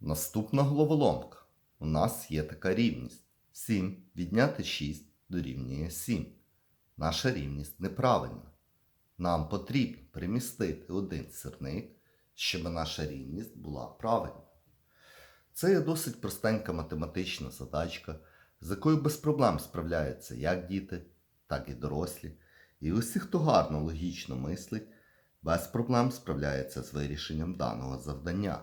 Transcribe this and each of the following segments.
Наступна головоломка. У нас є така рівність. 7 відняти 6 дорівнює 7. Наша рівність неправильна. Нам потрібно перемістити один сірник, щоб наша рівність була правильна. Це є досить простенька математична задачка, з якою без проблем справляються як діти, так і дорослі. І усі, хто гарно логічно мислить, без проблем справляється з вирішенням даного завдання.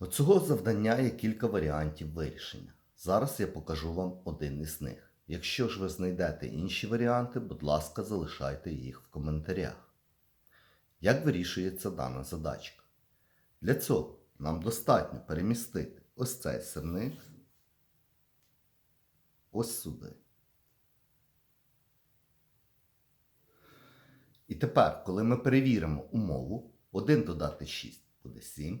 У цього завдання є кілька варіантів вирішення. Зараз я покажу вам один із них. Якщо ж ви знайдете інші варіанти, будь ласка, залишайте їх в коментарях. Як вирішується дана задачка? Для цього нам достатньо перемістити ось цей сирник ось сюди. І тепер, коли ми перевіримо умову, 1 додати 6 буде 7,